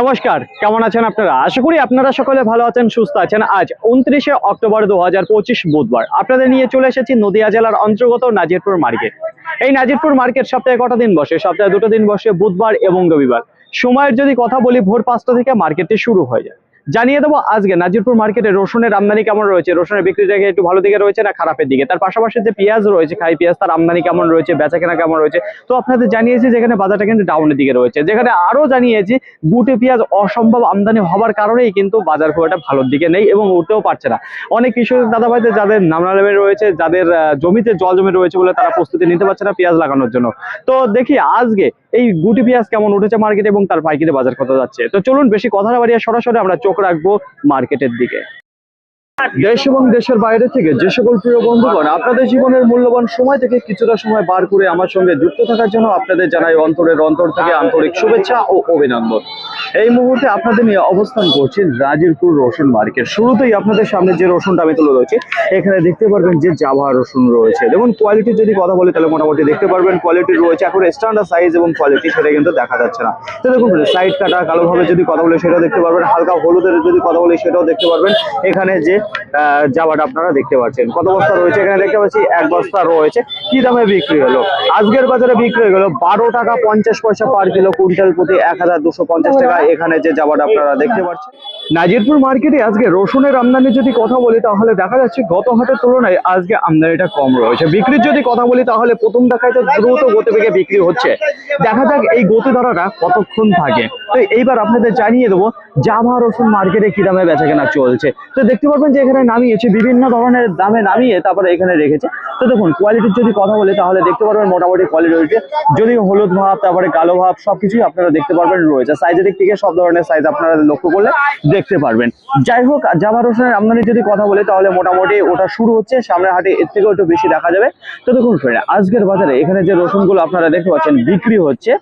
নমস্কার, কেমন আছেন আপনারা? আশা করি আপনারা সকলে ভালো আছেন, সুস্থ আছেন। আজ উনত্রিশে অক্টোবর দু হাজার পঁচিশ বুধবার। আপনাদের নিয়ে চলে এসেছি নদিয়া জেলার অন্তর্গত নাজিরপুর মার্কেট এই নাজিরপুর মার্কেট সপ্তাহে কটা দিন বসে? সপ্তাহে দুটো দিন বসে, বুধবার এবং রবিবার। সময়ের যদি কথা বলি, ভোর পাঁচটা থেকে মার্কেটটি শুরু হয়ে যায়। জানিয়ে দেবো আজকে নাজিরপুর মার্কেটে রসুনের আমদানি কেমন রয়েছে? রসুনের বিক্রি জায়গায় একটু ভালো দিকে রয়েছে না খারাপের দিকে? তার পাশাপাশি যে পেঁয়াজ রয়েছে, খাই পেঁয়াজ, তার আমদানি কেমন রয়েছে বেচা কেনা কেমন রয়েছে? তো আপনাদের জানিয়েছি যেখানে বাজারটা কিন্তু ডাউনের দিকে রয়েছে। যেখানে আরও জানিয়েছি, গুটি পেঁয়াজ অসম্ভব আমদানি হওয়ার কারণেই কিন্তু বাজার খুব একটা ভালোর দিকে নেই এবং উঠতেও পারছে না। অনেক কৃষক দাদা ভাইদের যাদের নামনা লেভে রয়েছে, যাদের জমিতে জল জমে রয়েছে বলে তারা প্রস্তুতি নিতে পারছে না পেঁয়াজ লাগানোর জন্য। তো দেখি আজকে এই গুটি পেঁয়াজ কেমন উঠেছে মার্কেটে এবং তার পাইকারি বাজার কত যাচ্ছে? তো চলুন বেশি কথা না বাড়িয়ে সরাসরি আমরা চোখ রাখব মার্কেটের দিকে। দেশ এবং দেশের বাইরে থেকে যে সকল প্রিয় বন্ধুগণ, আপনাদের জীবনের মূল্যবান সময় থেকে কিছুটা সময় বার করে আমার সঙ্গে যুক্ত থাকার জন্য আপনাদের জানাই অন্তরের অন্তর থেকে আন্তরিক শুভেচ্ছা ও অভিনন্দন। এই মুহূর্তে আপনাদের নিয়ে অবস্থান করছি রাজিরপুর রসুন মার্কেট। শুরুতেই আপনাদের সামনে যে রসুনটা আমি তুলে ধরছি, এখানে দেখতে পারবেন যে জাভা রসুন রয়েছে। দেখুন কোয়ালিটি যদি কথা বলি, তাহলে মোটামুটি দেখতে পারবেন কোয়ালিটি রয়েছে। এখন স্ট্যান্ডার্ড সাইজ এবং কোয়ালিটি সেটা কিন্তু দেখা যাচ্ছে না। তো দেখুন সাইড কাটা, কালোভাবে যদি কথা বলি, সেটাও দেখতে পারবেন। হালকা হলুদের যদি কথা বলি, সেটাও দেখতে পারবেন। এখানে যে জাবাটা আপনারা দেখতে পাচ্ছেন। কত বস্তা রয়েছে? এখানে দেখতে পাচ্ছি এক বস্তা রয়েছে। কি দামে বিক্রি হলো? আজকের বাজারে বিক্রি হয়ে গেল বারো টাকা পঞ্চাশ পয়সা পার কিলো কুইন্টাল প্রতি এক হাজার দুশো পঞ্চাশ টাকা। এখানে যে জাবাটা আপনারা দেখতে পাচ্ছেন। নাজিরপুর মার্কেটে আজকে রসুনের আমদানি যদি কথা বলি তাহলে দেখা যাচ্ছে গত হাটের তুলনায় আজকে আমদানিটা কম রয়েছে। বিক্রির যদি কথা বলি তাহলে প্রথম দেখায় তো দ্রুত গতিবেগে বিক্রি হচ্ছে। দেখা যাক এই গতি ধারাটা কতক্ষণ থাকে। তো এইবার আপনাদের জানিয়ে দেবো জাভা রসুন মার্কেটে কি দামে বেচা কেনা চলছে। তো দেখতে পারবেন যে এখানে নামিয়েছে বিভিন্ন ধরনের দামে নামিয়ে তারপরে এখানে রেখেছে। তো দেখুন কোয়ালিটির যদি কথা বলি তাহলে দেখতে পারবেন মোটামুটি কোয়ালিটি রয়েছে। যদি হলুদ ভাব তারপরে কালো ভাব সবকিছুই আপনারা দেখতে পারবেন রয়েছে। সাইজের দিক থেকে সব ধরনের সাইজ আপনারা লক্ষ্য করলে দেখতে পারবেন। যাই হোক জামা রসুনের আমদানি যদি কথা বলি, তাহলে মোটামুটি ওটা শুরু হচ্ছে, সামনের হাটে এর থেকেও একটু বেশি দেখা যাবে। তো দেখুন ফ্রেন্ড আজকের বাজারে এখানে যে রসুনগুলো আপনারা দেখতে পাচ্ছেন, বিক্রি হচ্ছে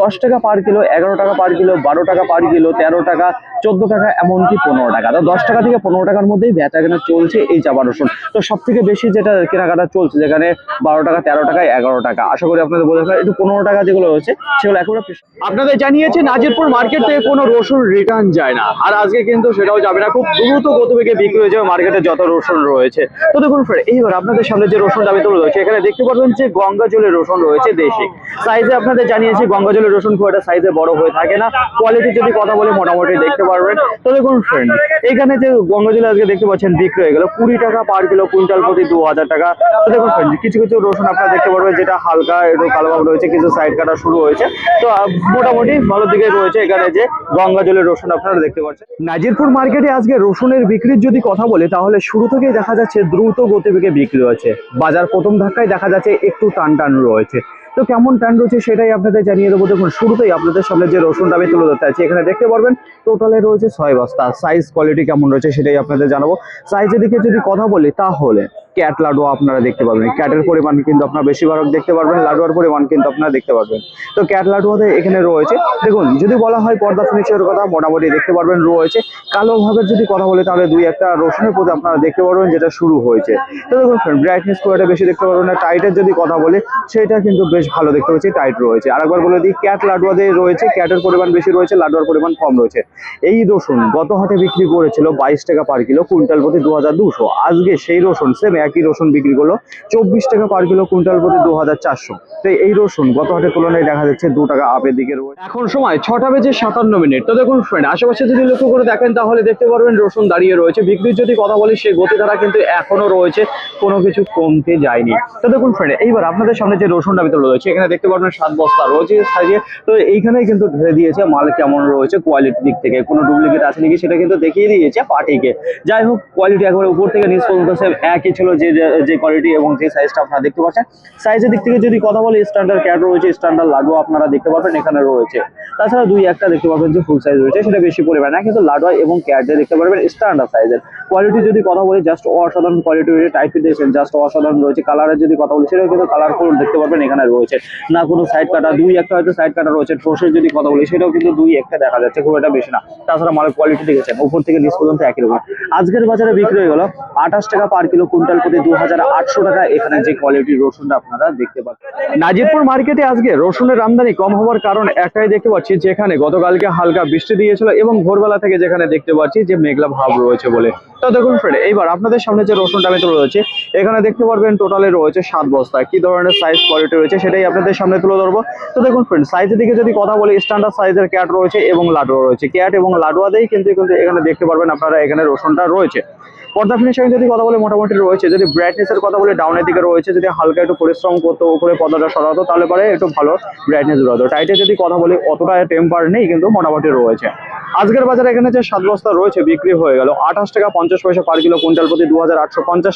দশ টাকা পার কিলো এগারো টাকা পার কিলো বারো টাকা পার কিলো তেরো টাকা চোদ্দ টাকা এমনকি পনেরো টাকা। তো দশ টাকা থেকে পনেরো টাকার মধ্যেই বেচা কেনা চলছে এই চাপা রসুন। তো সব থেকে বেশি যেটা কেনাকাটা চলছে যেখানে বারো টাকা তেরো টাকা এগারো টাকা আশা করি আপনাদের বোঝা গেল। একটু পনেরো টাকা যেগুলো রয়েছে সেগুলো একেবারে। আপনাদের জানিয়েছে নাজিরপুর মার্কেট থেকে কোনো রসুন রিটার্ন যায় না। আর আজকে কিন্তু সেটাও যাবে না খুব দ্রুত গতিবেগে বিক্রি হয়ে যাবে মার্কেটে যত রসুন রয়েছে। তো দেখুন friend, এইবার আপনাদের সামনে যে রসুন আমি তুলে রয়েছে এখানে দেখতে পারবেন যে গঙ্গা জলের রসুন রয়েছে দেশি। সাইজে আপনাদের জানিয়েছি গঙ্গা জলের রসুন খুব একটা সাইজে বড় হয়ে থাকে না। কোয়ালিটি যদি কথা বলে মোটামুটি দেখতে পারবেন। তো দেখুন ফ্রেন্ড এখানে যে গঙ্গা জল আজকে দেখতে পাচ্ছেন বিক্রি হয়ে গেল কুড়ি টাকা পার কিলো কুইন্টাল প্রতি দু হাজার টাকা। তো দেখুন friend, কিছু কিছু রসুন আপনারা দেখতে পারবেন যেটা হালকা একটু কালো ভাব রয়েছে কিছু সাইড কাটা শুরু হয়েছে। তো মোটামুটি ভালো দিকে রয়েছে এখানে যে গঙ্গা জলের রসুন আপনারা দেখতে পাচ্ছেন। নাজিরপুর মার্কেটে আজকে রসুনের বিক্রির যদি কথা বলি তাহলে শুরু থেকেই দেখা যাচ্ছে দ্রুত গতিবেগে বিক্রি হচ্ছে বাজার প্রথম ধাক্কায় দেখা যাচ্ছে একটু টান টান রয়েছে। তো কেমন টান রয়েছে সেটাই আপনাদের জানিয়ে দেবো। দেখুন, শুরুতেই আপনাদের সামনে যে রসুনটা আমি তুলে ধরতে আছি এখানে দেখতে পারবেন টোটালে রয়েছে ছয় বস্তা। সাইজ কোয়ালিটি কেমন রয়েছে সেটাই আপনাদের জানাব। সাইজের দিকে যদি কথা বলি, তাহলে ক্যাট লাডুয়া আপনারা দেখতে পারবেন। ক্যাটের পরিমাণ কিন্তু আপনারা বেশিরভাগ দেখতে পারবেন লাডুয়ার পরিমাণ কিন্তু আপনারা দেখতে পারবেন। তো ক্যাট লাডুয়াতে এখানে রয়েছে। দেখুন, যদি বলা হয় পর্দা ফিনিশের কথা, মোটামুটি দেখতে পারবেন রয়েছে। কালো ভাবের যদি কথা বলে, তাহলে দুই একটা রসুনের প্রতি আপনারা দেখতে পারবেন যেটা শুরু হয়েছে। তো দেখুন ব্রাইটনেস খুব বেশি দেখতে পারবেন না। টাইটের যদি কথা বলে, সেটা কিন্তু বেশ ভালো দেখতে পাচ্ছি টাইট রয়েছে। আরেকবার বলে দিই ক্যাট লাডুয়াতে রয়েছে ক্যাটের পরিমাণ বেশি রয়েছে লাডুয়ার পরিমাণ কম রয়েছে। এই রসুন গত হাটে বিক্রি করেছিল বাইশ টাকা পার কিলো কুইন্টাল প্রতি দু আজকে সেই রসুন সেম একই রসুন বিক্রি করল। চব্বিশ টাকা পার কিলো কুইন্টাল প্রতি দু হাজার চারশো। তো এই রসুন গত হাটের তুলনায় দেখা যাচ্ছে দু টাকা আপের দিকে এখন সময় ছটা বেজে সাতান্ন মিনিট। তো দেখুন ফ্রেন্ড আশেপাশে যদি লক্ষ্য করে দেখেন, তাহলে দেখতে পারবেন রসুন দাঁড়িয়ে রয়েছে। বিক্রির যদি কথা বলি, সেই গতিধারা কিন্তু এখনও রয়েছে। কোনো কিছু কমতে যায়নি। তো দেখুন ফ্রেন্ড এইবার আপনাদের সামনে যে রসুনটা তুলে রয়েছে, এখানে দেখতে পারবেন সাত বস্তা রয়েছে সাইজে তো এইখানেই কিন্তু ধরে দিয়েছে, মাল কেমন রয়েছে কোয়ালিটির দিক থেকে। কোনো ডুপ্লিকেট আছে নাকি সেটা কিন্তু দেখিয়ে দিয়েছে পার্টিকে। যাই হোক কোয়ালিটি একবারে উপর থেকে নিচ সেম একই ছিল যে যে- যে কোয়ালিটি এবং যে সাইজটা আপনারা দেখতে পাচ্ছেন সাইজের দিক থেকে যদি কথা বলি স্ট্যান্ডার্ড ক্যাট রয়েছে স্ট্যান্ডার্ড লাডুয়া আপনারা দেখতে পাবেন এখানে রয়েছে। তাছাড়া দুই একটা দেখতে পাবেন যে ফুল সাইজ রয়েছে, সেটা বেশি পরিমাণে না, কিন্তু লাডুয়া এবং ক্যাট দেখতে পারবেন স্ট্যান্ডার্ড সাইজের কোয়ালিটি যদি কথা বলি জাস্ট অসাধারণ কোয়ালিটি রয়েছে টাইপ দেখছেন জাস্ট অসাধারণ রয়েছে কালারের যদি কথা বলি, সেটাও কিন্তু কালারফুল দেখতে পারবেন, এখানে রয়েছে। না কোনো সাইড কাটা, দুই একটা হয়তো সাইড কাটা রয়েছে ঠোসের যদি কথা বলি, সেটাও কিন্তু দুই একটা দেখা যাচ্ছে, খুব একটা বেশি না। তাছাড়া মালের কোয়ালিটি দেখেছেন, উপর থেকে নিচ পর্যন্ত একই রকম। আজকের বাজারে বিক্রি হয়ে গেল, আঠাশ টাকা পার কিলো কুইন্টাল প্রতি দু হাজার আটশো টাকা, এখানে যে কোয়ালিটির রসুনটা আপনারা দেখতে পাচ্ছেন। নাজিরপুর মার্কেটে আজকে রসুনের আমদানি কম হওয়ার কারণ একটাই দেখতে পাচ্ছি, যেখানে গতকালকে হালকা বৃষ্টি দিয়েছিল এবং ভোরবেলা থেকে যেখানে দেখতে পাচ্ছি যে মেঘলা ভাব রয়েছে বলে। তো দেখুন ফ্রেন্ড এইবার আপনাদের সামনে যে রসুনটা আমি তুলে রয়েছে এখানে দেখতে পারবেন টোটালে রয়েছে সাত বস্তা। কি ধরনের সাইজ কোয়ালিটি রয়েছে সেটাই আপনাদের সামনে তুলে ধরবো। তো দেখুন ফ্রেন্ড সাইজের দিকে যদি কথা বলি স্ট্যান্ডার্ড সাইজের ক্যাট রয়েছে এবং লাডুয়া রয়েছে। ক্যাট এবং লাডুয়াতেই কিন্তু কিন্তু এখানে দেখতে পারবেন আপনারা এখানে রসুনটা রয়েছে। পর্দা ফিনিশিং যদি কথা বলে, মোটামুটি রয়েছে। যদি ব্রাইটনেস এর কথা বলে ডাউনের দিকে রয়েছে। যদি হালকা একটু পরিশ্রম করতো, উপরে পর্দাটা সরাতো, তাহলে পরে একটু ভালো ব্রাইটনেস বেরোতো। টাইটে যদি কথা বলি, অতটা টেম্পার নেই কিন্তু মোটামুটি রয়েছে। আজকের বাজারে এখানে যে সাত বস্তা রয়েছে, বিক্রি হয়ে গেল। আঠাশ টাকা পঞ্চাশ পয়সা পার কিলো, কুইন্টাল প্রতি দু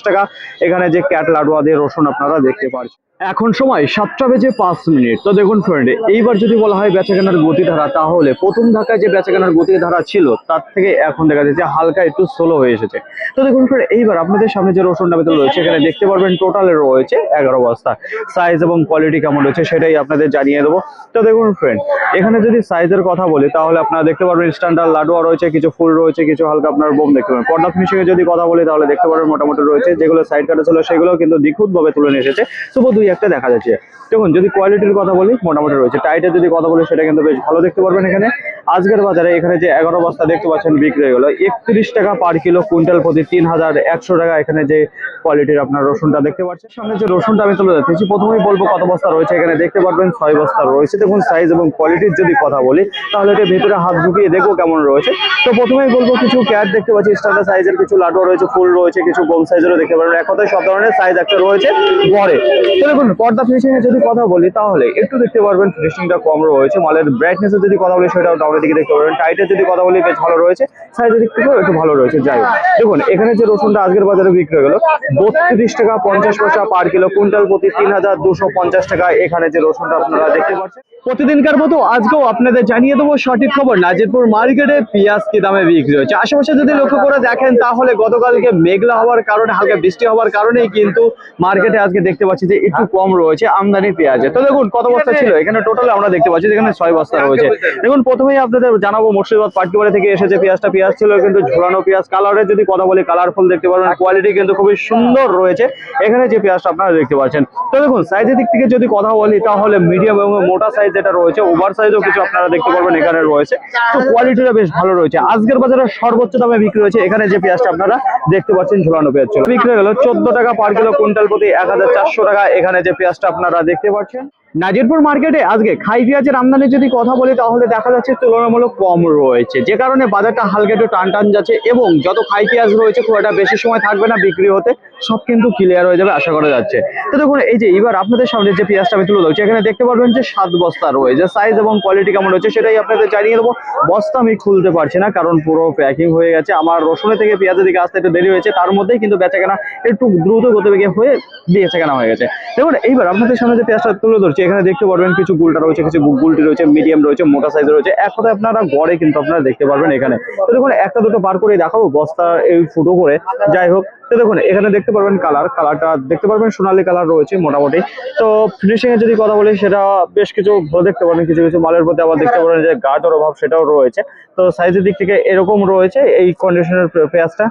টাকা। এখানে যে ক্যাট লাডুয়া দিয়ে রসুন আপনারা দেখতে পাচ্ছেন এখন সময় সাতটা বেজে পাঁচ মিনিট। তো দেখুন ফ্রেন্ড এইবার যদি বলা হয় বেচাকেনার গতিধারা, তাহলে প্রথম ধাক্কায় যে বেচাকেনার গতিধারা ছিল, তার থেকে এখন দেখা যাচ্ছে হালকা একটু স্লো হয়ে এসেছে। তো দেখুন ফ্রেন্ড এইবার আপনাদের সামনে যে রসুনটা ভেতরে রয়েছে, এখানে দেখতে পারবেন টোটালে রয়েছে এগারো বস্তা। সাইজ এবং কোয়ালিটি কেমন রয়েছে, সেটাই আপনাদের জানিয়ে দেবো। তো দেখুন ফ্রেন্ড এখানে যদি সাইজের কথা বলি, তাহলে আপনারা দেখতে পারবেন স্ট্যান্ডার্ড লাডুয়া রয়েছে, কিছু ফুল রয়েছে, কিছু হালকা আপনার বোম দেখতে পাবেন। পর্দা ফিনিশিং যদি কথা বলি, তাহলে দেখতে পারবেন মোটামুটি রয়েছে, যেগুলো সাইড কাটা ছিল সেগুলো কিন্তু নিখুঁত ভাবে তুলে নিয়ে এসেছে। তবু দুই একটা দেখা যাচ্ছে। দেখুন, যদি কোয়ালিটির কথা বলি, মোটামুটি রয়েছে। টাইটের যদি কথা বলি, সেটা কিন্তু বেশ ভালো দেখতে পারবেন এখানে। আজকের বাজারে এখানে যে এগারো বস্তা দেখতে পাচ্ছেন বিক্রি গেলো একত্রিশ টাকা পার কিলো, কুইন্টাল প্রতি তিন হাজার একশো টাকা এখানে যে কোয়ালিটির আপনার রসুনটা দেখতে পাচ্ছেন। সামনে যে রসুনটা আমি তুলে যাচ্ছি প্রথমেই বলব কত বস্তা রয়েছে, এখানে দেখতে পারবেন ছয় বস্তা রয়েছে। দেখুন সাইজ এবং কোয়ালিটির যদি কথা বলি, তাহলে এটা ভেতরে হাত ঢুকিয়ে দেখব কেমন রয়েছে। তো প্রথমেই বলব কিছু ক্যাট দেখতে পাচ্ছি স্ট্যান্ডার্ড সাইজের কিছু লাডুয়া রয়েছে, ফুল রয়েছে, কিছু গোল সাইজেরও দেখতে পারবেন। এক কথায় সব ধরনের সাইজ একটা রয়েছে গড়ে। তো দেখুন, পর্দা ফিনিশিং এর যদি কথা বলি, তাহলে একটু দেখতে পারবেন ফিনিশিংটা কম রয়েছে। মালের ব্রাইটনেস এর যদি কথা বলি, সেটাও ডাউনের দিকে দেখতে পারবেন টাইটের যদি কথা বলি, বেশ ভালো রয়েছে। সাইজের দিক থেকেও একটু ভালো রয়েছে। যাই দেখুন, এখানে যে রসুনটা আজকের বাজারে বিক্রি হয়ে গেল, বত্রিশ টাকা পঞ্চাশ পয়সা পার কিলো, কুইন্টাল প্রতি তিন হাজার দুশো পঞ্চাশ টাকা এখানে যে রসুনটা আপনারা দেখতে পাচ্ছেন। প্রতিদিনকার মতো আজকেও আপনাদের জানিয়ে দেবো সঠিক খবর। নাজিরপুর মার্কেটে পেঁয়াজ কি দামে বিক্রি হচ্ছে? আশেপাশে যদি লক্ষ্য করে দেখেন, তাহলে গতকালকে মেঘলা হওয়ার কারণে, হালকা বৃষ্টি হওয়ার কারণেই কিন্তু মার্কেটে আজকে দেখতে পাচ্ছি যে একটু কম রয়েছে আমদানি পেঁয়াজে। তো দেখুন, কত বস্তা ছিল? এখানে টোটাল আমরা দেখতে পাচ্ছি যেখানে ছয় বস্তা রয়েছে। দেখুন, প্রথমেই আপনাদের জানাব, মুর্শিদাবাদ পাটকিবাড়ি থেকে এসেছে পেঁয়াজটা। পেঁয়াজ ছিল কিন্তু ঝোলানো পেঁয়াজ। কালারের যদি কথা বলি কালারফুল দেখতে পারবেন। কোয়ালিটি কিন্তু খুবই সুন্দর রয়েছে। এখানে যে পেঁয়াজটা আপনারা দেখতে পাচ্ছেন। তো দেখুন সাইজের দিক থেকে যদি কথা বলি, তাহলে মিডিয়াম এবং মোটা সাইজ যেটা রয়েছে ওভার সাইজও কিছু আপনারা দেখতে পারবেন এখানে রয়েছে। তো কোয়ালিটিটা বেশ ভালো রয়েছে। আজকের বাজারে সর্বোচ্চ দামে বিক্রি হয়েছে। এখানে যে পেঁয়াজটা আপনারা দেখতে পাচ্ছেন, ঝোলানো পেঁয়াজ ছিল বিক্রি হয়ে গেল চোদ্দ টাকা পার কিলো, কুইন্টাল প্রতি এক হাজার চারশো টাকা। এখানে যে পেঁয়াজটা আপনারা দেখতে পাচ্ছেন, নাজিরপুর মার্কেটে আজকে খাই পেঁয়াজের আমদানি যদি কথা বলি, তাহলে দেখা যাচ্ছে তুলনামূলক কম রয়েছে। যে কারণে বাজারটা হালকা একটু টান টান যাচ্ছে এবং যত খাই পেঁয়াজ রয়েছে, খুব একটা বেশি সময় থাকবে না বিক্রি হতে। সব কিন্তু ক্লিয়ার হয়ে যাবে, আশা করা যাচ্ছে। তো দেখুন, এই যে এবার আপনাদের সামনে যে পেঁয়াজটা আমি তুলে ধরছি, এখানে দেখতে পারবেন যে সাত বস্তা রয়েছে। সাইজ এবং কোয়ালিটি কেমন রয়েছে সেটাই আপনাদের জানিয়ে দেবো। বস্তা আমি খুলতে পারছি না, কারণ পুরো প্যাকিং হয়ে গেছে। আমার রসুনের থেকে পেঁয়াজের দিকে আসতে একটু দেরি হয়েছে, তার মধ্যেই কিন্তু বেচাকেনা একটু দ্রুত গতিবেগে হয়ে বেচাকেনা হয়ে গেছে। দেখুন, এইবার আপনাদের সামনে যে পেঁয়াজটা তুলে ধরছি, এখানে দেখতে পারবেন কিছু গুলটা রয়েছে, কিছু গুলটি রয়েছে মিডিয়াম রয়েছে, মোটা সাইজ রয়েছে। এক কথায় আপনারা গড়ে কিন্তু আপনারা দেখতে পারবেন এখানে। তো দেখুন, একটা দুটো বার করে দেখাবো বস্তা এই ফুটো করে। যাই হোক তো দেখুন, এখানে দেখতে পারবেন কালার কালারটা দেখতে পারবেন, সোনালী কালার রয়েছে মোটামুটি। তো ফিনিশিং এর যদি কথা বলি, সেটা বেশ কিছু ভালো দেখতে পারেন কিছু কিছু মালের প্রতি আবার দেখতে পারেন যে গাঢ় অভাব সেটাও রয়েছে। তো সাইজের দিক থেকে এরকম রয়েছে এই কন্ডিশনের পেঁয়াজটা।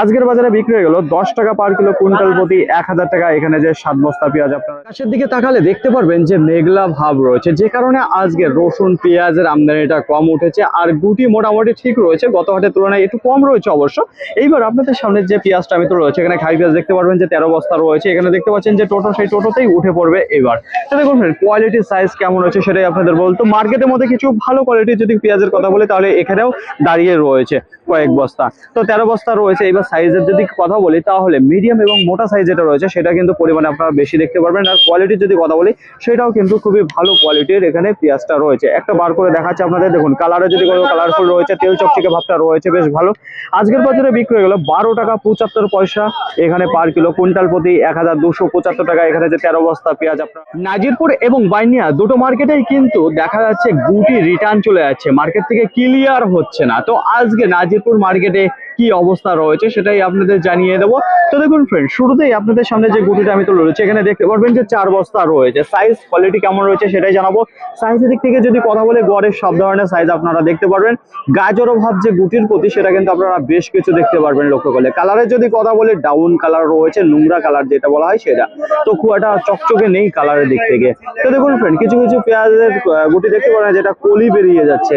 আজকের বাজারে বিক্রি হয়ে গেল দশ টাকা পার কিলো, কুইন্টাল প্রতি এক হাজার টাকা। এখানে যে সাত বস্তা পেঁয়াজ আপনার আকাশের দিকে তাকালে দেখতে পারবেন যে মেঘলা ভাব রয়েছে। যে কারণে আজকে রসুন পেঁয়াজের আমদানিটা কম উঠেছে, আর গুটি মোটামুটি ঠিক রয়েছে। গত হাটের তুলনায় একটু কম রয়েছে অবশ্য। এইবার আপনাদের সামনে যে পেঁয়াজটা আমি তুলে রয়েছে। এখানে খাই পেঁয়াজ দেখতে পারবেন যে তেরো বস্তা রয়েছে। এখানে দেখতে পাচ্ছেন যে টোটো, সেই টোটোতেই উঠে পড়বে এবার। তো দেখুন কোয়ালিটির সাইজ কেমন রয়েছে সেটাই আপনাদের বলতো মার্কেটের মধ্যে কিছু ভালো কোয়ালিটির যদি পেঁয়াজের কথা বলি, তাহলে এখানেও দাঁড়িয়ে রয়েছে কয়েক বস্তা। তো তেরো বস্তা রয়েছে। এবার সাইজের যদি কথা বলি, তাহলে মিডিয়াম এবং মোটা সাইজ যেটা রয়েছে, সেটা কিন্তু পরিমাণে আপনারা বেশি দেখতে পারবেন। আর কোয়ালিটির যদি কথা বলি, সেটাও কিন্তু খুবই ভালো কোয়ালিটির এখানে পেঁয়াজটা রয়েছে। একটা বার করে দেখাচ্ছে আপনাদের। দেখুন কালারে যদি কোনো কালারফুল রয়েছে, তেল চকচকে ভাবটা রয়েছে, বেশ ভালো। আজকের বাজারে বিক্রি হয়ে গেল বারো টাকা পঁচাত্তর পয়সা, এখানে পার কিলো কুইন্টাল প্রতি এক হাজার দুশো পঁচাত্তর টাকা, এখানে যে তেরো বস্তা পেঁয়াজ আপনার। নাজিরপুর এবং বাইনিয়া দুটো মার্কেটেই কিন্তু দেখা যাচ্ছে গুটি রিটার্ন চলে যাচ্ছে। মার্কেট থেকে ক্লিয়ার হচ্ছে না। তো আজকে নাজিরপুর মার্কেটে কি অবস্থা রয়েছে সেটাই আপনাদের জানিয়ে দেবো। তো দেখুন ফ্রেন্ড শুরুতেই আপনাদের সামনে যে গুটিটা আমি তুলে রয়েছে এখানে দেখতে পারবেন যে চার বস্তা রয়েছে। সাইজ কোয়ালিটি কেমন রয়েছে সেটাই জানাব। সাইজের দিক থেকে যদি কথা বলে গড়ের সব ধরনের সাইজ আপনারা দেখতে পারবেন। গাজরও ভাব যে গুটির প্রতি, সেটা কিন্তু আপনারা বেশ কিছু দেখতে পারবেন লক্ষ্য করলে। কালারের যদি কথা বলে ডাউন কালার রয়েছে, নোংরা কালার যেটা বলা হয় সেটা। তো খুব একটা চকচকে নেই কালারের দিক থেকে। তো দেখুন ফ্রেন্ড কিছু কিছু পেঁয়াজের গুটি দেখতে পারেন যেটা কলি বেরিয়ে যাচ্ছে।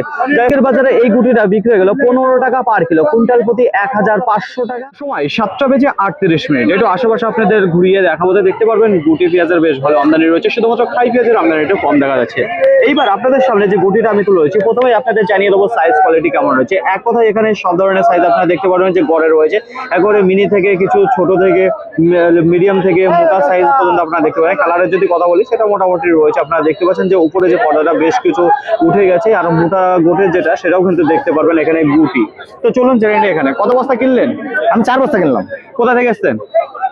বাজারে এই গুটিটা বিক্রি হয়ে গেল পনেরো টাকা পার কিলো কুইন্টাল প্রতি এক হাজার পাঁচশো টাকা। সময়, সাতটা বেজে আটত্রিশ মিনিট। একটু আশেপাশে আপনাদের ঘুরিয়ে দেখাবো, তো দেখতে পারবেন, গুটি পেঁয়াজের বেশ ভালো আমদানি রয়েছে। শুধুমাত্র খাই পেঁয়াজের আমদানি একটু কম দেখা যাচ্ছে। এইবার আপনাদের সামনে যে গুটিটা আমি তুলে রয়েছি প্রথমেই আপনাদের জানিয়ে দেবো সাইজ কোয়ালিটি কেমন রয়েছে। এক কথায় এখানে সব ধরনের সাইজ আপনারা দেখতে পারবেন যে গড়ে রয়েছে। একবারে মিনি থেকে কিছু ছোট থেকে মিডিয়াম থেকে মোটা সাইজ পর্যন্ত আপনারা দেখতে পারেন। কালারের যদি কথা বলি, সেটা মোটামুটি রয়েছে। আপনারা দেখতে পাচ্ছেন যে উপরে যে পর্দাটা বেশ কিছু উঠে গেছে, আর মোটা গোটের যেটা, সেটাও কিন্তু দেখতে পারবেন এখানে গুটি। তো চলুন জেনে এখানে। কত বস্তা কিনলেন? আমি চার বস্তা কিনলাম। কোথা থেকে এসছেন?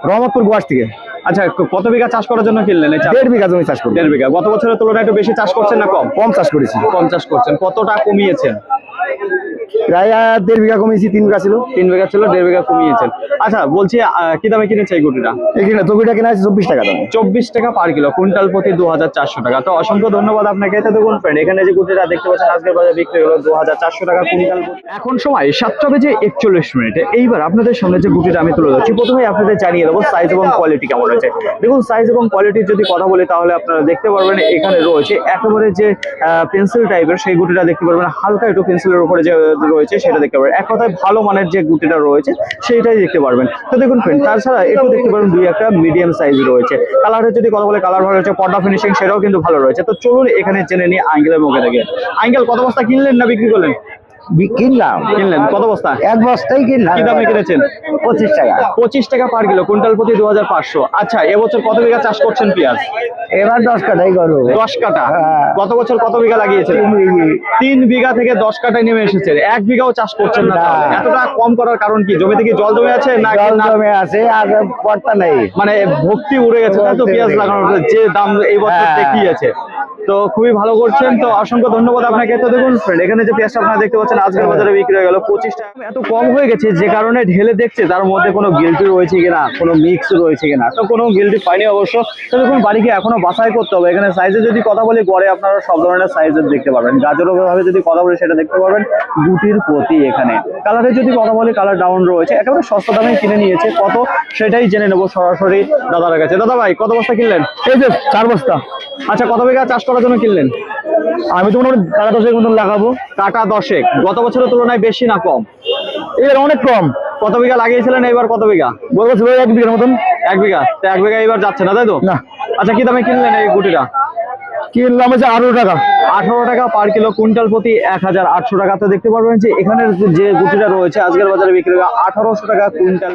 রহমতপুর গোয়াশ থেকে। আচ্ছা কত বিঘা চাষ করার জন্য কিনলেন? দেড় বিঘা জমি চাষ করি। দেড় বিঘা। গত বছরের তুলনায় একটু বেশি চাষ করছেন না কম? কম চাষ করেছি। কম চাষ করছেন। কতটা কমিয়েছেন? প্রায় দেড় বিঘা কমিয়েছি তিন বিঘা ছিল। তিন বিঘা ছিল দেড় বিঘা কমিয়েছেন। আচ্ছা বলছি কি দামে কিনেছে এই গুটিটা? এখানে তবিটা কেনা আছে চব্বিশ টাকা দাম। চব্বিশ টাকা পার কিলো কুইন্টাল প্রতি দু হাজার চারশো টাকা। তো অসংখ্য ধন্যবাদ আপনাকে। এতে দেখুন ফ্রেন্ড এখানে যে গুটিটা দেখতে পাচ্ছেন আজকের বাজারে বিক্রি হলো দু হাজার চারশো টাকা কুইন্টাল। এখন সময় সাতটা বেজে একচল্লিশ মিনিটে। এইবার আপনাদের সামনে যে গুটিটা আমি তুলে ধরছি প্রথমে আপনাদের জানিয়ে দেবো সাইজ এবং কোয়ালিটি কেমন রয়েছে। দেখুন সাইজ এবং কোয়ালিটির যদি কথা বলি তাহলে আপনারা দেখতে পারবেন এখানে রয়েছে একেবারে যে পেন্সিল টাইপের সেই গুটিটা দেখতে পারবেন। হালকা একটু পেন্সিলের উপরে যে রয়েছে সেটা দেখতে পারবেন। এক কথায় ভালো মানের যে গুটিটা রয়েছে, সেইটাই দেখতে পারবেন। তো দেখুন ফ্রেন্ড তাছাড়া এটাও দেখতে পারবেন দুই একটা মিডিয়াম সাইজ রয়েছে। কালারের যদি কথা বলে কালার ভালো রয়েছে, পর্দা ফিনিশিং সেটাও কিন্তু ভালো রয়েছে। তো চলুন এখানে জেনে নিয়ে আঙ্গেলের মুখে থেকে আঙ্গেল কত বস্তা কিনলেন না বিক্রি করলেন? কিনলাম। কিনলেন? কত বস্তা? এক বস্তাই কিনলাম। কি দামে কিনেছেন? পঁচিশ টাকা। পঁচিশ টাকা পার কিলো কুইন্টাল প্রতি দু হাজার পাঁচশো। আচ্ছা এবছর কত বিঘা চাষ করছেন পেঁয়াজ? এবার দশ কাটাই করো দশ কাটা? হ্যাঁ। গত বছর কত বিঘা লাগিয়েছেন? তিন বিঘা। থেকে দশ কাটায় নেমে এসেছেন। এক বিঘাও চাষ করছেন না। এতটা কম করার কারণ কি? জমি থেকে জল জমে আছে না জল জমে আছে আর নেই। মানে ভক্তি উড়ে গেছে তাই তো ভক্তি পেঁয়াজ লাগানোর যে দাম এই বছর হ্যাঁ। দেখিয়েছে। তো খুবই ভালো করছেন। তো অসংখ্য ধন্যবাদ আপনাকে। তো দেখুন ফ্রেন্ড এখানে যে পেঁয়াজটা আপনারা দেখতে পাচ্ছেন আজকের বাজারে বিক্রি হয়ে গেল। পঁচিশ টাকা। এত কম হয়ে গেছে যে কারণে ঢেলে দেখছে তার মধ্যে কোনো গিলটি রয়েছে কিনা কোনো মিক্স রয়েছে কিনা। তো কোনো গিলটি পাইনি অবশ্য। তো দেখুন বাড়িকে এখনও বাছাই করতে হবে। এখানে সাইজে যদি কথা বলি গড়ে আপনারা সব ধরনের সাইজের দেখতে পাবেন গাজরও ভাবে যদি কথা বলি সেটা দেখতে পাবেন গুটির প্রতি এখানে। কালারের যদি কথা বলি কালার ডাউন রয়েছে। একেবারে সস্তা দামে কিনে নিয়েছে। কত? সেটাই জেনে নেব সরাসরি দাদার কাছে। দাদা ভাই কত বস্তা কিনলেন? এই যে চার বস্তা। আচ্ছা কত বিঘা চাষ করার জন্য কিনলেন? আমি তো মোটামুটি কাটা দশের মতন লাগাবো। কাটা দশেক। গত বছরের তুলনায় বেশি না কম? এবার অনেক কম। কত বিঘা লাগিয়েছিলেন এবার কত বিঘা? বলব ছিল এক বিঘার মতন। এক বিঘা? তো এক বিঘা এবার যাচ্ছে না তাই তো? না। আচ্ছা কি দামে কিনলেন এই গুটিটা? কিনলাম হচ্ছে আঠারো টাকা। আঠারো টাকা পার কিলো কুইন্টাল প্রতি এক হাজার আটশো টাকা তো দেখতে পারবেন যে এখানের যে গুটিটা রয়েছে আজকের বাজারে বিক্রি হয় আঠারোশো টাকা কুইন্টাল।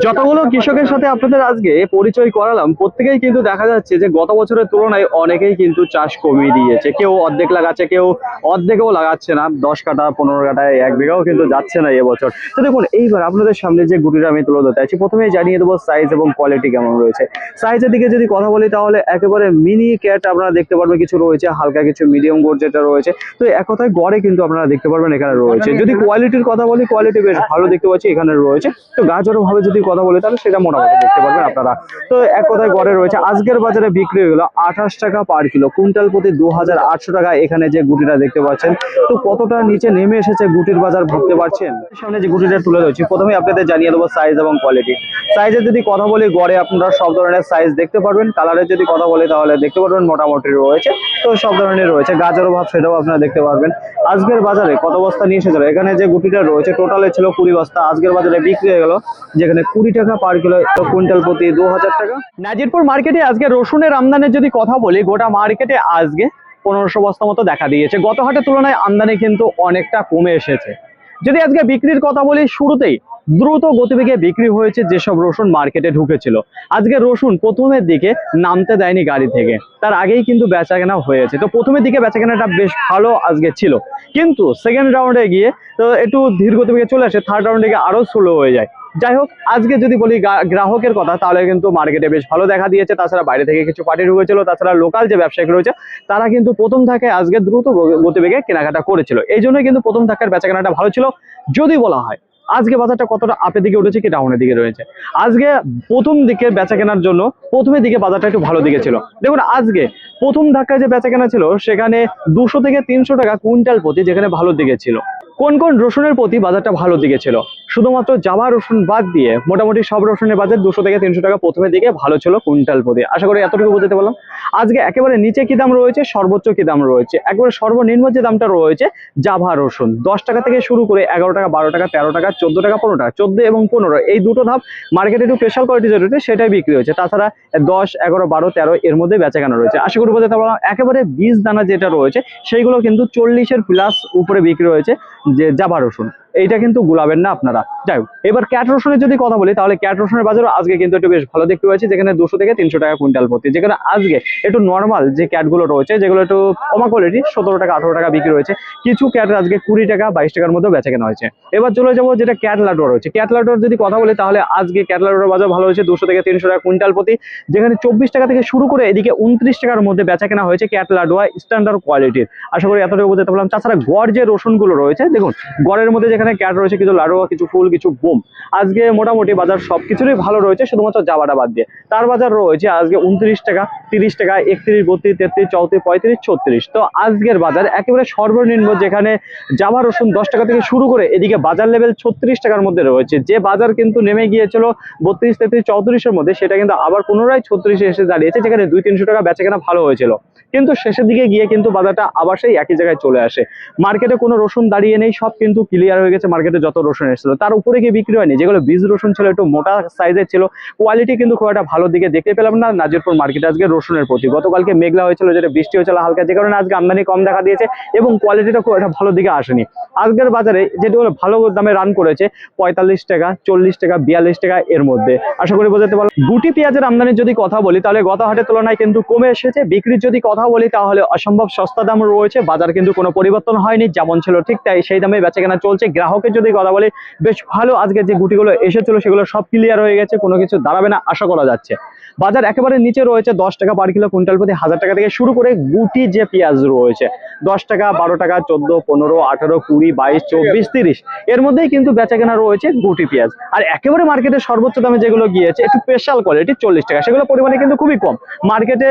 যতগুলো কৃষকের সাথে আপনাদের আজকে পরিচয় করালাম, প্রত্যেকেই কিন্তু দেখা যাচ্ছে যে গত বছরের তুলনায় অনেকেই কিন্তু চাষ কমিয়ে দিয়েছে। কেউ অর্ধেক লাগাচ্ছে, কেউ অর্ধেকও লাগাচ্ছে না। দশ কাটা, পনেরো কাটায় এক বিঘাও কিন্তু যাচ্ছে না এবছর। তো দেখুন, এইবার আপনাদের সামনে যে গুটিটা আমি তুলে ধরতে চাইছি প্রথমেই জানিয়ে দেবো সাইজ এবং কোয়ালিটি কেমন রয়েছে। সাইজের দিকে যদি কথা বলি, তাহলে একেবারে মিনি ক্যাট আপনারা দেখতে পারবেন, কিছু রয়েছে, হালকা কিছু মিডিয়াম গোট যেটা রয়েছে। তো এক কথায় গড়ে কিন্তু আপনারা দেখতে পারবেন এখানে রয়েছে। যদি কোয়ালিটির কথা বলি কোয়ালিটি বেশ ভালো দেখতে পাচ্ছি, এখানে রয়েছে। তো গাজরও ভাবে যদি কথা বলি তাহলে সেটা মোটামুটি দেখতে পারবেন আপনারা। তো এক কথায় গড়ে রয়েছে, আজকের বাজারে বিক্রি হয়ে গেল আঠাশ টাকা পার কিলো কুইন্টাল প্রতি দু হাজার আটশো টাকা এখানে যে গুটিটা দেখতে পাচ্ছেন। তো কতটা নিচে নেমে এসেছে গুটির বাজার ভাবতে পারছেন? সামনে যে গুটিটা তুলে ধরছি প্রথমে আপনাদের জানিয়ে দেবো সাইজ এবং কোয়ালিটি সাইজের যদি কথা বলি, গড়ে আপনারা সব ধরনের সাইজ দেখতে পারবেন। কালারের যদি কথা বলি, তাহলে দেখতে পারবেন মোটামুটি রয়েছে। তো সব ধরনের রয়েছে, গাজর ভাব সেটাও আপনারা দেখতে পারবেন। আজকের বাজারে কত বস্তা নিয়ে এসেছিল এখানে যে গুটিটা রয়েছে টোটালে ছিল কুড়ি বস্তা। আজকের বাজারে বিক্রি হয়ে গেল, যেখানে কুড়ি টাকা পার কিলো কুইন্টাল প্রতি দু হাজার টাকা। নাজিরপুর মার্কেটে আজকে রসুনের আমদানির যদি কথা বলি, গোটা মার্কেটে আজকে পনেরোশো বস্তা মতো দেখা দিয়েছে। গত হাটের তুলনায় আমদানি কিন্তু অনেকটা কমে এসেছে। যদি আজকে বিক্রির কথা বলি, শুরুতেই দ্রুত গতিবেগে বিক্রি হয়েছে যেসব রসুন মার্কেটে ঢুকেছিল। আজকে রসুন প্রথমের দিকে নামতে দেয়নি গাড়ি থেকে। তার আগেই কিন্তু বেচাকেনা হয়েছে। তো প্রথমের দিকে বেচাকেনাটা বেশ ভালো আজকে ছিল। কিন্তু সেকেন্ড রাউন্ডে গিয়ে তো একটু ধীর গতিবেগে চলে আসে থার্ড রাউন্ডে গিয়ে আরও স্লো হয়ে যায়। যাই হোক, আজকে যদি বলি গ্রাহকের কথা, তাহলে কিন্তু মার্কেটে বেশ ভালো দেখা দিয়েছে। তাছাড়া বাইরে থেকে কিছু পার্টি ঢুকেছিল, তাছাড়া লোকাল যে ব্যবসায়িক রয়েছে, তারা কিন্তু প্রথম থাকে আজকে দ্রুত গতিবেগে কেনাকাটা করেছিল। এই জন্য কিন্তু প্রথম ধাক্কার বেচাকেনাটা ভালো ছিল। যদি বলা হয়, আজকে বাজারটা কতটা আপের দিকে উঠেছে কি ডাউনের দিকে রয়েছে? আজকে প্রথম দিকে বেচা কেনার জন্য প্রথমের দিকে বাজারটা একটু ভালো দিকে ছিল। দেখুন, আজকে প্রথম ধাক্কায় যে বেচা কেনা ছিল, সেখানে দুশো থেকে তিনশো টাকা কুইন্টাল প্রতি যেখানে ভালো দিকে ছিল। কোন কোন রসুনের প্রতি বাজারটা ভালো দিকে ছিল? শুধুমাত্র জাভা রসুন বাদ দিয়ে মোটামুটি সব রসুনের বাজার দুশো থেকে তিনশো টাকা প্রথমের দিকে ভালো ছিল কুইন্টাল প্রতি। আশা করি এতটুকু বোঝাতে পারলাম। আজকে একেবারে নিচে কি দাম রয়েছে? সর্বোচ্চ কি দাম রয়েছে? একেবারে সর্বনিম্ন যে দামটা রয়েছে জাভা রসুন। দশ টাকা থেকে শুরু করে এগারো টাকা, বারো টাকা, তেরো টাকা, চোদ্দ টাকা, পনেরো টাকা, চোদ্দ এবং পনেরো, এই দুটো ধাপ মার্কেটে একটু স্পেশাল কোয়ালিটি যেটা রয়েছে, সেটাই বিক্রি হয়েছে। তাছাড়া দশ, এগারো, বারো, তেরো এর মধ্যে বেচা কেনা রয়েছে। আশা করি বোঝাতে পারলাম একেবারে বীজ দানা যেটা রয়েছে, সেইগুলো কিন্তু চল্লিশের প্লাস উপরে বিক্রি হয়েছে, যে জাবা রসুন। এইটা কিন্তু গুলাবেন না আপনারা। যাই হোক, এবার ক্যাট রসুনের যদি কথা বলি, তাহলে ক্যাট রসুনের বাজারও আজকে কিন্তু একটু বেশ ভালো দেখতে পাচ্ছি, যেখানে দুশো থেকে তিনশো টাকা কুইন্টাল প্রতি। যেখানে আজকে একটু নর্মাল যে ক্যাটগুলো রয়েছে, যেগুলো একটু কমা কোয়ালিটি সতেরো টাকা, আঠারো টাকা বিক্রি হয়েছে, কিছু ক্যাট আজকে কুড়ি টাকা, বাইশ টাকার মধ্যে বেচা কেনা হয়েছে। এবার চলে যাব যেটা ক্যাট লাডুয়া রয়েছে। ক্যাট লাডুয়ার যদি কথা বলি, তাহলে আজকে ক্যাট লাডুয়ার বাজার ভালো হয়েছে, দুশো থেকে তিনশো টাকা কুইন্টাল প্রতি। যেখানে চব্বিশ টাকা থেকে শুরু করে এদিকে উনত্রিশ টাকার মধ্যে বেচা কেনা হয়েছে ক্যাট লাডুয়া স্ট্যান্ডার্ড কোয়ালিটির আশা করি এতটুকু বোঝাতে পারলাম। তাছাড়া গড় যে রসুনগুলো রয়েছে, দেখুন, গড়ের মধ্যে যেখানে ক্যাট রয়েছে, কিছু লাডুয়া, কিছু ফুল, কিছু বোম। আজকে মোটামুটি বাজার সব কিছুরই ভালো রয়েছে, শুধুমাত্র জাবাটা বাদ দিয়ে। তার বাজার রয়েছে আজকে উনত্রিশ টাকা, তিরিশ টাকা, একত্রিশ, বত্রিশ, তেত্রিশ, চৌত্রিশ, পঁয়ত্রিশ, ছত্রিশ। তো আজকের বাজার একেবারে সর্বনিম্ন যেখানে জামা, রসুন দশ টাকা থেকে শুরু করে এদিকে বাজার লেভেল ছত্রিশ টাকার মধ্যে রয়েছে। যে বাজার কিন্তু নেমে গিয়েছিল বত্রিশ, তেত্রিশ, চৌত্রিশের মধ্যে, সেটা কিন্তু আবার পুনরায় ছত্রিশে এসে দাঁড়িয়েছে, যেখানে দুই, তিনশো টাকা বেচা কেনা ভালো হয়েছিল। কিন্তু শেষের দিকে গিয়ে কিন্তু বাজারটা আবার সেই একই জায়গায় চলে আসে। মার্কেটে কোনো রসুন দাঁড়িয়ে নেই, সব কিন্তু ক্লিয়ার হয়ে গেছে মার্কেটে যত রসুন এসেছিল। তার উপরে গিয়ে বিক্রি হয়নি। যেগুলো বীজ রসুন ছিল, একটু মোটা সাইজের ছিল কোয়ালিটি কিন্তু খুব একটা ভালো দিকে দেখতে পেলাম না। নাজিরপুর মার্কেটে আজকে রসুনের প্রতি। গতকালকে মেঘলা হয়েছিল, যেটা বৃষ্টি হয়েছিল হালকা, যে কারণে আজকে আমদানি কম দেখা দিয়েছে এবং কোয়ালিটিটা খুব একটা ভালো দিকে আসেনি। আজকের বাজারে যেগুলো ভালো দামে রান করেছে, পঁয়তাল্লিশ টাকা, চল্লিশ টাকা, বিয়াল্লিশ টাকা এর মধ্যে। আশা করি বোঝাতে পারলাম। গুটি পেঁয়াজের আমদানির যদি কথা বলি, তাহলে গত হাটের তুলনায় কিন্তু কমে এসেছে। বিক্রির যদি কথা বলি, তাহলে অসম্ভব সস্তা দাম রয়েছে। বাজার কিন্তু কোনো পরিবর্তন হয়নি, যেমন ছিল ঠিক তাই সেই দামে বেচা কেনা চলছে। গ্রাহকের যদি কথা বলি, বেশ ভালো আজকে যে গুটিগুলো এসেছিল সেগুলো সব ক্লিয়ার হয়ে গেছে, কোনো কিছু দাঁড়াবে না আশা করা যাচ্ছে। বাজার একেবারে নিচে রয়েছে, দশ টাকা পার কিলো কুইন্টাল প্রতি হাজার টাকা থেকে শুরু করে গুটি যে পেঁয়াজ রয়েছে, দশ টাকা, বারো টাকা, চোদ্দ, পনেরো, আঠারো, কুড়ি, বাইশ, চব্বিশ, তিরিশ, এর মধ্যেই কিন্তু বেচা কেনা রয়েছে গুটি পেঁয়াজ। আর একেবারে মার্কেটে সর্বোচ্চ দামে যেগুলো গিয়েছে, একটু স্পেশাল কোয়ালিটি চল্লিশ টাকা, সেগুলো পরিমাণে কিন্তু খুবই কম। মার্কেটে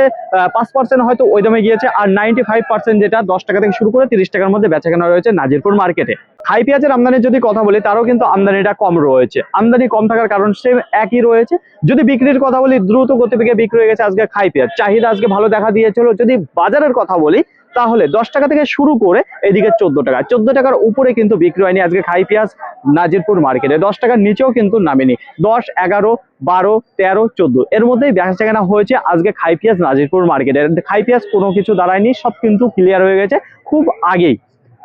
পাঁচ পার্সেন্ট হয়তো ওই দামে গিয়েছে, আর নাইনটি ফাইভ পার্সেন্ট যেটা দশ টাকা থেকে শুরু করে তিরিশ টাকার মধ্যে বেচা কেনা রয়েছে নাজিরপুর মার্কেটে হাই পেঁয়াজের আমদানির যদি কথা বলি, তারও কিন্তু আমদানিটা কম রয়েছে। আমদানি কম থাকার কারণ সেম একই রয়েছে। যদি বিক্রির কথা বলি, দ্রুত গতিবেগে বিক্রি হয়ে গেছে আজকে খাই পেঁয়াজ চাহিদা আজকে ভালো দেখা দিয়েছিল। যদি বাজারের কথা বলি, তাহলে দশ টাকা থেকে শুরু করে এদিকে চোদ্দ টাকা। চোদ্দ টাকার উপরে কিন্তু বিক্রি হয়নি আজকে খাই পেঁয়াজ নাজিরপুর মার্কেটে। দশ টাকার নিচেও কিন্তু নামেনি। দশ, এগারো, বারো, তেরো, চোদ্দ। এর মধ্যেই বেচা কেনা হয়েছে আজকে খাই পেঁয়াজ নাজিরপুর মার্কেটে। খাই পেঁয়াজ কোনো কিছু দাঁড়ায়নি, সব কিন্তু ক্লিয়ার হয়ে গেছে। খুব আগেই